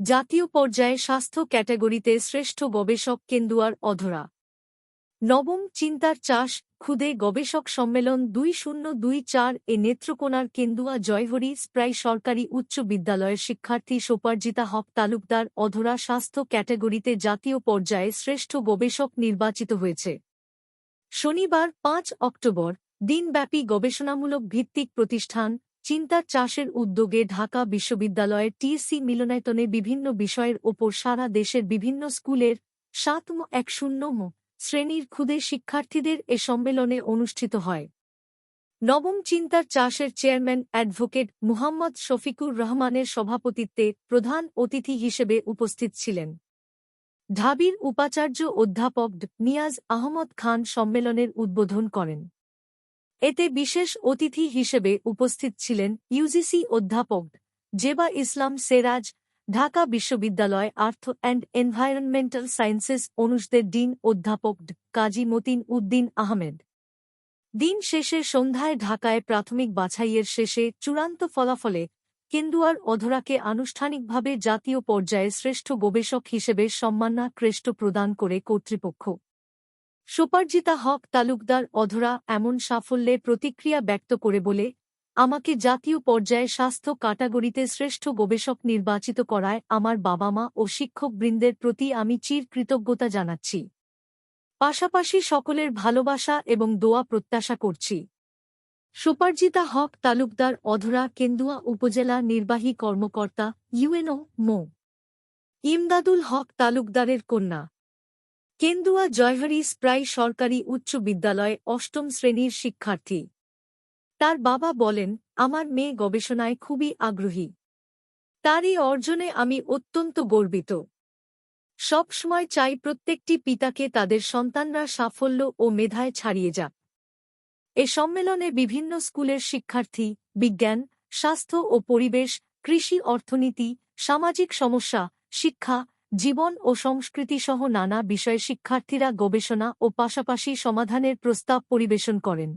জাতীয় পর্যায়ে স্বাস্থ্য ক্যাটাগরিতে শ্রেষ্ঠ গবেষক কেন্দুয়ার অধরা। নবম চিন্তার চাষ খুদে গবেষক সম্মেলন দুই শূন্য দুই চার এ নেত্রকোনার কেন্দুয়া জয়হরি স্প্রাই সরকারি উচ্চ বিদ্যালয়ের শিক্ষার্থী সোপার্জিতা হক তালুকদার অধরা স্বাস্থ্য ক্যাটাগরিতে জাতীয় পর্যায়ে শ্রেষ্ঠ গবেষক নির্বাচিত হয়েছে। শনিবার পাঁচ অক্টোবর, দিনব্যাপী গবেষণামূলক ভিত্তিক প্রতিষ্ঠান চিন্তার চাষের উদ্যোগে ঢাকা বিশ্ববিদ্যালয়ের টিএসসি মিলনায়তনে বিভিন্ন বিষয়ের ওপর সারা দেশের বিভিন্ন স্কুলের সাতম এক শূন্যম শ্রেণির ক্ষুদে শিক্ষার্থীদের এ সম্মেলনে অনুষ্ঠিত হয় নবম চিন্তার চাষের চেয়ারম্যান অ্যাডভোকেট মুহাম্মদ শফিকুর রহমানের সভাপতিত্বে প্রধান অতিথি হিসেবে উপস্থিত ছিলেন ঢাবির উপাচার্য অধ্যাপক. নিয়াজ আহমদ খান সম্মেলনের উদ্বোধন করেন এতে বিশেষ অতিথি হিসেবে উপস্থিত ছিলেন ইউজিসি অধ্যাপক জেবা ইসলাম সেরাজ, ঢাকা বিশ্ববিদ্যালয় আর্থ অ্যান্ড এনভায়রনমেন্টাল সায়েন্সেস অনুষদের ডিন অধ্যাপক কাজী মতিন উদ্দিন আহমেদ। দিন শেষে সন্ধ্যায় ঢাকায় প্রাথমিক বাছাইয়ের শেষে চূড়ান্ত ফলাফলে কেন্দুয়ার অধরাকে আনুষ্ঠানিকভাবে জাতীয় পর্যায়ে শ্রেষ্ঠ গবেষক হিসেবে সম্মাননা ক্রেষ্ট প্রদান করে কর্তৃপক্ষ। সোপার্জিতা হক তালুকদার অধরা এমন সাফল্যে প্রতিক্রিয়া ব্যক্ত করে বলে, আমাকে জাতীয় পর্যায়ে স্বাস্থ্য ক্যাটাগরিতে শ্রেষ্ঠ গবেষক নির্বাচিত করায় আমার বাবা মা ও শিক্ষকবৃন্দের প্রতি আমি চির কৃতজ্ঞতা জানাচ্ছি। পাশাপাশি সকলের ভালোবাসা এবং দোয়া প্রত্যাশা করছি। সুপারজিতা হক তালুকদার অধরা কেন্দুয়া উপজেলা নির্বাহী কর্মকর্তা ইউএনও মো। ইমদাদুল হক তালুকদারের কন্যা। কেন্দুয়া জয়হরি স্প্রাই সরকারি উচ্চ বিদ্যালয় অষ্টম শ্রেণির শিক্ষার্থী। তার বাবা বলেন, আমার মেয়ে গবেষণায় খুবই আগ্রহী। তারই অর্জনে আমি অত্যন্ত গর্বিত। সবসময় চাই প্রত্যেকটি পিতাকে তাদের সন্তানরা সাফল্য ও মেধায় ছাড়িয়ে যাক। এ সম্মেলনে বিভিন্ন স্কুলের শিক্ষার্থী, বিজ্ঞান, স্বাস্থ্য ও পরিবেশ, কৃষি অর্থনীতি, সামাজিক সমস্যা, শিক্ষা জীবন ও সংস্কৃতি সহ নানা বিষয়ে শিক্ষার্থীরা গবেষণা ও পাশাপাশি সমাধানের প্রস্তাব পরিবেশন করেন।